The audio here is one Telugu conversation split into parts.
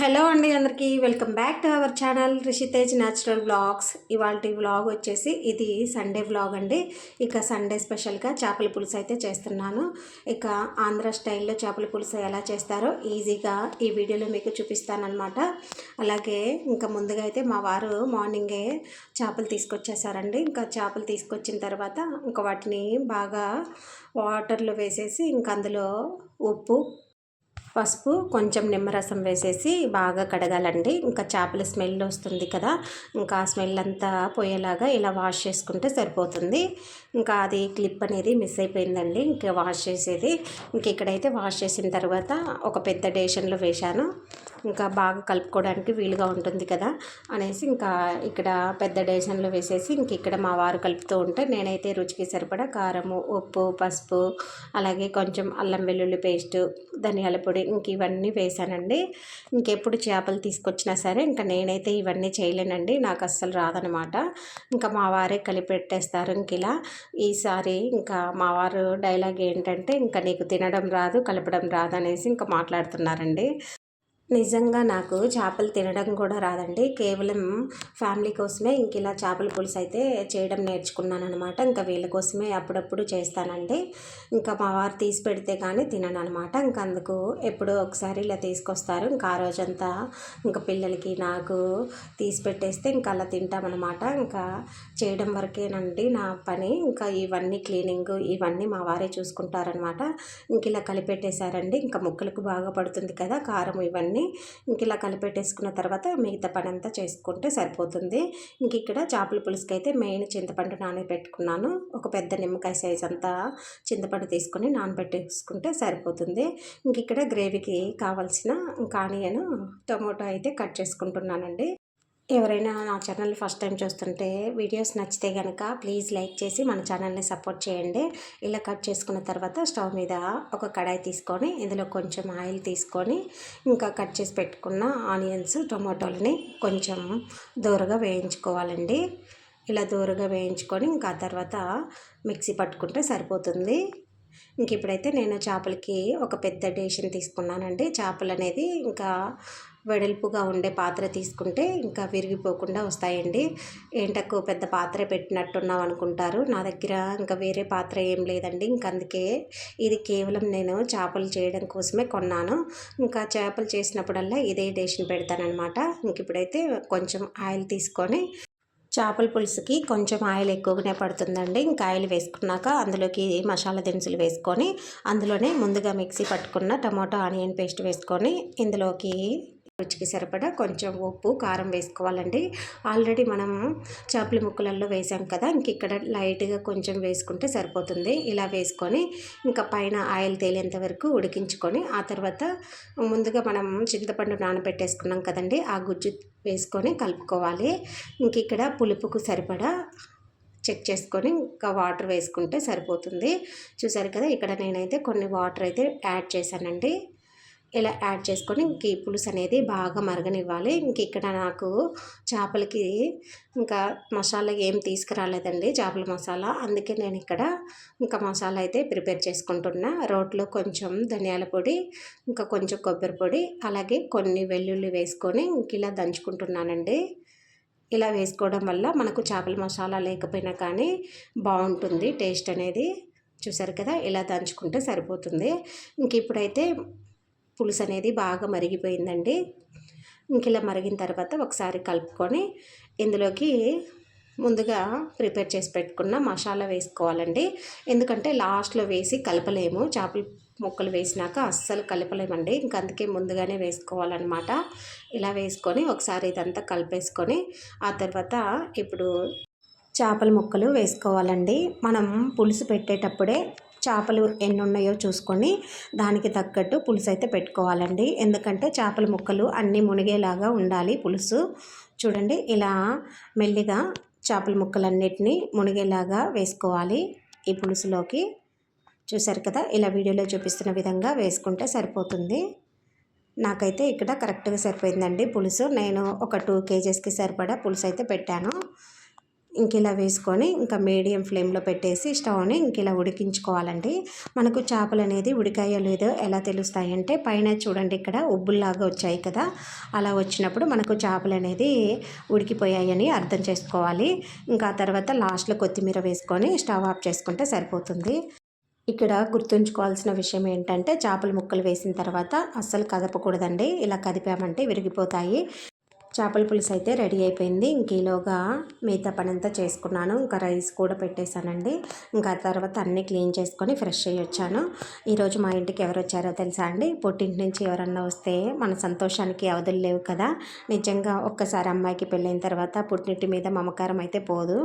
హలో అండి అందరికీ welcome back to our channel Rishitej natural vlogs. ఇవాళ వ్లాగ్ వచ్చేసి ఇది సండే వ్లాగ్ అండి. ఇక సండే స్పెషల్గా చేపల పులుసు అయితే చేస్తున్నాను. ఇక ఆంధ్ర స్టైల్లో చేపల పులుసు ఎలా చేస్తారో ఈజీగా ఈ వీడియోలో మీకు చూపిస్తానమాట అలాగే ఇంకా ముందుగా అయితే మా వారు మార్నింగే చేపలు తీసుకొచ్చేసారండి. ఇంకా చేపలు తీసుకొచ్చిన తర్వాత ఇంకా వాటిని బాగా వాటర్లో వేసేసి ఇంకా అందులో ఉప్పు పసుపు కొంచెం నిమ్మరసం వేసేసి బాగా కడగాలండి. ఇంకా చేపల స్మెల్ వస్తుంది కదా ఇంకా ఆ స్మెల్ అంతా పోయేలాగా ఇలా వాష్ చేసుకుంటే సరిపోతుంది. ఇంకా అది క్లిప్ అనేది మిస్ అయిపోయిందండి ఇంకా వాష్ చేసేది. ఇంక ఇక్కడైతే వాష్ చేసిన తర్వాత ఒక పెద్ద డేషన్లో వేశాను. ఇంకా బాగా కలుపుకోవడానికి వీలుగా ఉంటుంది కదా అనేసి ఇంకా ఇక్కడ పెద్ద డేషన్లో వేసేసి ఇంక ఇక్కడ మా వారు కలుపుతూ ఉంటే నేనైతే రుచికి సరిపడా కారము ఉప్పు పసుపు అలాగే కొంచెం అల్లం వెల్లుల్లి పేస్ట్ ధనియాల పొడి ఇంక ఇవన్నీ వేసానండి ఇంకెప్పుడు చేపలు తీసుకొచ్చినా సరే ఇంకా నేనైతే ఇవన్నీ చేయలేనండి. నాకు అస్సలు రాదనమాట. ఇంకా మా వారే కలిపెట్టేస్తారు ఇంక ఇలా. ఈసారి ఇంకా మా వారు డైలాగ్ ఏంటంటే ఇంకా నీకు తినడం రాదు కలపడం రాదు అనేసి ఇంకా మాట్లాడుతున్నారండి. నిజంగా నాకు చేపలు తినడం కూడా రాదండి. కేవలం ఫ్యామిలీ కోసమే ఇంక ఇలా చేపల పులుసు అయితే చేయడం నేర్చుకున్నాను అనమాట ఇంకా వీళ్ళ కోసమే అప్పుడప్పుడు చేస్తానండి. ఇంకా మా వారు తీసి పెడితే కానీ తినను అనమాట ఇంకా అందుకు ఎప్పుడో ఒకసారి ఇలా తీసుకొస్తారు. ఇంకా ఆ రోజంతా ఇంకా పిల్లలకి నాకు తీసి పెట్టేస్తే ఇంకా అలా తింటామన్నమాట. ఇంకా చేయడం వరకేనండి నా పని. ఇంకా ఇవన్నీ క్లీనింగ్ ఇవన్నీ మా వారే చూసుకుంటారనమాట ఇంక ఇలా కలిపెట్టేశారండి. ఇంకా ముక్కలకు బాగా పడుతుంది కదా కారం ఇవన్నీ. ఇంక ఇలా కలిపెట్టేసుకున్న తర్వాత మిగతా పని అంతా చేసుకుంటే సరిపోతుంది. ఇంక ఇక్కడ చేపల పులుసుకి అయితే మెయిన్ చింతపండు నానబెట్టుకున్నాను. ఒక పెద్ద నిమ్మకాయ సైజ్ అంతా చింతపండు తీసుకొని నానబెట్టేసుకుంటే సరిపోతుంది. ఇంక ఇక్కడ గ్రేవీకి కావాల్సిన ఆనియన్ టొమాటో అయితే కట్ చేసుకుంటున్నానండి. ఎవరైనా నా ఛానల్ ఫస్ట్ టైం చూస్తుంటే వీడియోస్ నచ్చితే కనుక ప్లీజ్ లైక్ చేసి మన ఛానల్ని సపోర్ట్ చేయండి. ఇలా కట్ చేసుకున్న తర్వాత స్టవ్ మీద ఒక కడాయి తీసుకొని ఇందులో కొంచెం ఆయిల్ తీసుకొని ఇంకా కట్ చేసి పెట్టుకున్న ఆనియన్స్ టొమాటోలని కొంచెం దూరగా వేయించుకోవాలండి. ఇలా దూరగా వేయించుకొని ఇంకా తర్వాత మిక్సీ పట్టుకుంటే సరిపోతుంది. ఇంక ఇప్పుడైతే నేను చేపలకి ఒక పెద్ద డేషన్ తీసుకున్నానండి. చేపలు అనేది ఇంకా వెడల్పుగా ఉండే పాత్ర తీసుకుంటే ఇంకా విరిగిపోకుండా వస్తాయండి. ఏంటకు పెద్ద పాత్ర పెట్టినట్టున్నాం అనుకుంటారు. నా దగ్గర ఇంకా వేరే పాత్ర ఏం లేదండి. ఇంక అందుకే ఇది కేవలం నేను చేపలు చేయడం కోసమే కొన్నాను. ఇంకా చేపలు చేసినప్పుడల్లా ఇదే డేషన్ పెడతానమాట ఇంక ఇప్పుడైతే కొంచెం ఆయిల్ తీసుకొని చేపల పులుసుకి కొంచెం ఆయిల్ ఎక్కువగానే పడుతుందండి. ఇంకా ఆయిల్ వేసుకున్నాక అందులోకి మసాలా దినుసులు వేసుకొని అందులోనే ముందుగా మిక్సీ పట్టుకున్న టమాటో ఆనియన్ పేస్ట్ వేసుకొని ఇందులోకి రుచికి సరిపడా కొంచెం ఉప్పు కారం వేసుకోవాలండి. ఆల్రెడీ మనం చేపల ముక్కలలో వేసాం కదా ఇంక ఇక్కడ లైట్గా కొంచెం వేసుకుంటే సరిపోతుంది. ఇలా వేసుకొని ఇంకా పైన ఆయిల్ తేలేంత వరకు ఉడికించుకొని ఆ తర్వాత ముందుగా మనం చింతపండు నానబెట్టేసుకున్నాం కదండి ఆ గుజ్జు వేసుకొని కలుపుకోవాలి. ఇంక ఇక్కడ పులుపుకు సరిపడా చెక్ చేసుకొని ఇంకా వాటర్ వేసుకుంటే సరిపోతుంది. చూసారు కదా ఇక్కడ నేనైతే కొన్ని వాటర్ అయితే యాడ్ చేశానండి. ఇలా యాడ్ చేసుకొని ఇంక ఈ పులుసు అనేది బాగా మరగనివ్వాలి. ఇంక ఇక్కడ నాకు చేపలకి ఇంకా మసాలా ఏం తీసుకురాలేదండి చేపల మసాలా. అందుకే నేను ఇక్కడ ఇంకా మసాలా అయితే ప్రిపేర్ చేసుకుంటున్నా. రోట్లో కొంచెం ధనియాల పొడి ఇంకా కొంచెం కొబ్బరి పొడి అలాగే కొన్ని వెల్లుల్లి వేసుకొని ఇంక ఇలా దంచుకుంటున్నానండి. ఇలా వేసుకోవడం వల్ల మనకు చేపల మసాలా లేకపోయినా కానీ బాగుంటుంది టేస్ట్ అనేది. చూసారు కదా ఇలా దంచుకుంటే సరిపోతుంది. ఇంక ఇప్పుడైతే పులుసు అనేది బాగా మరిగిపోయిందండి. ఇంక ఇలా మరిగిన తర్వాత ఒకసారి కలుపుకొని ఇందులోకి ముందుగా ప్రిపేర్ చేసి పెట్టుకున్న మసాలా వేసుకోవాలండి. ఎందుకంటే లాస్ట్లో వేసి కలపలేము. చేపల ముక్కలు వేసినాక అస్సలు కలపలేమండి. ఇంక అందుకే ముందుగానే వేసుకోవాలన్నమాట. ఇలా వేసుకొని ఒకసారి ఇదంతా కలిపేసుకొని ఆ తర్వాత ఇప్పుడు చేపల ముక్కలు వేసుకోవాలండి. మనం పులుసు పెట్టేటప్పుడే చేపలు ఎన్ని ఉన్నాయో చూసుకొని దానికి తగ్గట్టు పులుసు అయితే పెట్టుకోవాలండి. ఎందుకంటే చేపల ముక్కలు అన్నీ మునిగేలాగా ఉండాలి పులుసు. చూడండి ఇలా మెల్లిగా చేపల ముక్కలన్నిటినీ మునిగేలాగా వేసుకోవాలి ఈ పులుసులోకి. చూసారు కదా ఇలా వీడియోలో చూపిస్తున్న విధంగా వేసుకుంటే సరిపోతుంది. నాకైతే ఇక్కడ కరెక్ట్గా సరిపోయిందండి పులుసు. నేను ఒక టూ కేజెస్కి సరిపడా పులుసు అయితే పెట్టాను. ఇంక ఇలా వేసుకొని ఇంకా మీడియం ఫ్లేమ్లో పెట్టేసి స్టవ్ని ఇంక ఇలా ఉడికించుకోవాలండి మనకు చేపలు అనేది ఉడికాయో లేదో ఎలా తెలుస్తాయంటే పైన చూడండి ఇక్కడ ఉబ్బుల్లాగా వచ్చాయి కదా అలా వచ్చినప్పుడు మనకు చేపలు అనేది ఉడికిపోయాయని అర్థం చేసుకోవాలి. ఇంకా తర్వాత లాస్ట్లో కొత్తిమీర వేసుకొని స్టవ్ ఆఫ్ చేసుకుంటే సరిపోతుంది. ఇక్కడ గుర్తుంచుకోవాల్సిన విషయం ఏంటంటే చేపల ముక్కలు వేసిన తర్వాత అస్సలు కదపకూడదండి. ఇలా కదిపామంటే విరిగిపోతాయి. చేపల పులుసు అయితే రెడీ అయిపోయింది. ఇంక ఈలోగా మిగతా పని అంతా చేసుకున్నాను. ఇంకా రైస్ కూడా పెట్టేశానండి. ఇంకా తర్వాత అన్నీ క్లీన్ చేసుకొని ఫ్రెష్ అయ్యి వచ్చాను. ఈరోజు మా ఇంటికి ఎవరు వచ్చారో తెలుసా అండి? పుట్టింటి నుంచి ఎవరన్నా వస్తే మన సంతోషానికి అవధులు లేవు కదా. నిజంగా ఒక్కసారి అమ్మాయికి పెళ్ళైన తర్వాత పుట్టింటి మీద మమకారం అయితే పోదు.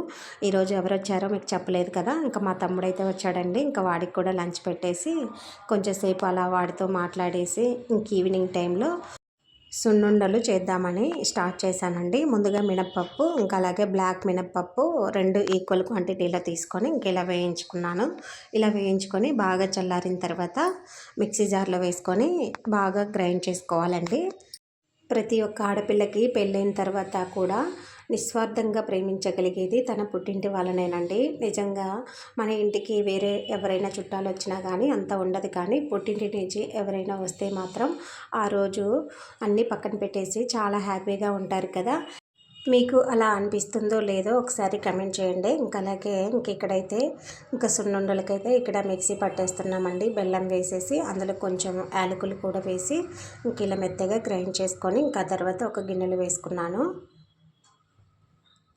ఈరోజు ఎవరు వచ్చారో మీకు చెప్పలేదు కదా. ఇంకా మా తమ్ముడు అయితే వచ్చాడండి. ఇంకా వాడికి కూడా లంచ్ పెట్టేసి కొంచెంసేపు అలా వాడితో మాట్లాడేసి ఇంక ఈవినింగ్ టైంలో సున్నుండలు చేద్దామని స్టార్ట్ చేశానండి. ముందుగా మినప్పప్పు ఇంకా అలాగే బ్లాక్ మినప్పప్పు రెండు ఈక్వల్ క్వాంటిటీలో తీసుకొని ఇంక ఇలా వేయించుకున్నాను. ఇలా వేయించుకొని బాగా చల్లారిన తర్వాత మిక్సీ జార్లో వేసుకొని బాగా గ్రైండ్ చేసుకోవాలండి. ప్రతి ఒక్క ఆడపిల్లకి పెళ్ళైన తర్వాత కూడా నిస్వార్థంగా ప్రేమించగలిగేది తన పుట్టింటి వాళ్ళనేనండి. నిజంగా మన ఇంటికి వేరే ఎవరైనా చుట్టాలు వచ్చినా కానీ అంత ఉండదు కానీ పుట్టింటి నుంచి ఎవరైనా వస్తే మాత్రం ఆ రోజు అన్నీ పక్కన పెట్టేసి చాలా హ్యాపీగా ఉంటారు కదా. మీకు అలా అనిపిస్తుందో లేదో ఒకసారి కమెంట్ చేయండి. ఇంకా అలాగే ఇంక ఇక్కడైతే ఇంకా సున్నుండలకైతే ఇక్కడ మిక్సీ పట్టేస్తున్నామండి. బెల్లం వేసేసి అందులో కొంచెం యాలకులు కూడా వేసి ఇంక ఇలా మెత్తగా గ్రైండ్ చేసుకొని ఇంకా తర్వాత ఒక గిన్నెలు వేసుకున్నాను.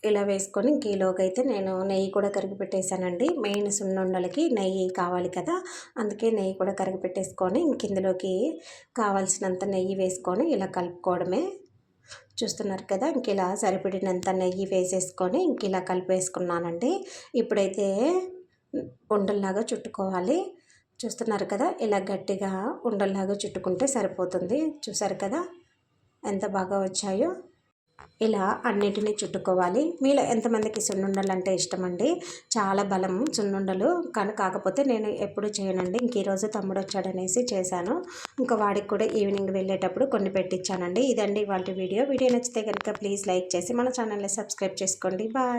ఇలా వేసుకొని గీలోకి అయితే నేను నెయ్యి కూడా కరిగి పెట్టేశానండి మెయిన్ సున్నుండలకి నెయ్యి కావాలి కదా అందుకే నెయ్యి కూడా కరిగి పెట్టేసుకొని ఇందులోకి కావాల్సినంత నెయ్యి వేసుకొని ఇలా కలుపుకోవడమే. చూస్తున్నారు కదా ఇంక ఇలా సరిపడినంత నెయ్యి వేసేసుకొని ఇంక ఇలా కలిపేసుకున్నానండి. ఇప్పుడైతే ఉండల్లాగా చుట్టుకోవాలి. చూస్తున్నారు కదా ఇలా గట్టిగా ఉండల్లాగా చుట్టుకుంటే సరిపోతుంది. చూసారు కదా ఎంత బాగా వచ్చాయో. ఇలా అన్నిటినీ చుట్టుకోవాలి. మీలో ఎంతమందికి సున్నుండలు అంటే ఇష్టం అండి చాలా బలం సున్నుండలు. కానీ కాకపోతే నేను ఎప్పుడు చేయనండి. ఇంక ఈరోజు తమ్ముడు వచ్చాడనేసి చేశాను. ఇంకా వాడికి కూడా ఈవినింగ్ వెళ్ళేటప్పుడు కొన్ని పెట్టించానండి ఇదండి ఇవాళ వీడియో. వీడియో నచ్చితే కనుక ప్లీజ్ లైక్ చేసి మన ఛానల్ని సబ్స్క్రైబ్ చేసుకోండి. బాయ్.